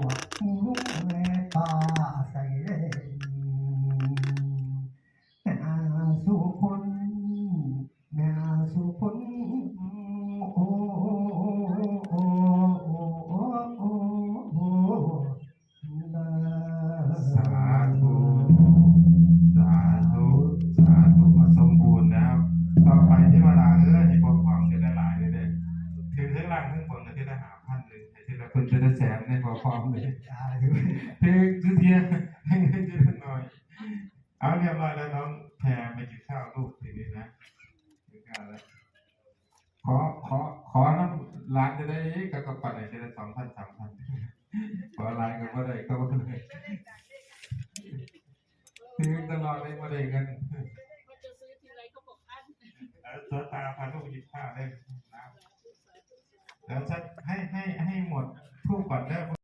หูแม่ตาใส่เล่แม่อาสุคนแม่อาสุนโอ้โอ้โอ้โอ้โอ้โอ้ลาสาธุสาธุสาธุมาสมบูรณ์แล้วต่อไปที่มาลาเอ้ยให้บอกความเสียหลายเลยเด้ถือทั้งล่างทั้งบนนะที่ละหาพันหนึ่งให้ที่ละคนจะได้แสนในบ อกความเลยเลยถือถือเทียนให้ให้ทีละหน่อย เอาเรียบร้อยแล้วน้องแพรไปกินข้าวลูกทีนี้นะกินข้าวแล้วขอขอขอน้ำร้านจะได้ก็กระปัดไหนจะได้สองพันสามพันขอร้านก็ไม่ได้ก็ไม่ได้ซื้อตลอดเลยไม่ได้เงินก็จะซื้อทีไรก็บอกอันเออตัวตาพาลูกไปกินข้าวได้แล้วจะให้ให้ให้หมดทุกก่อนได้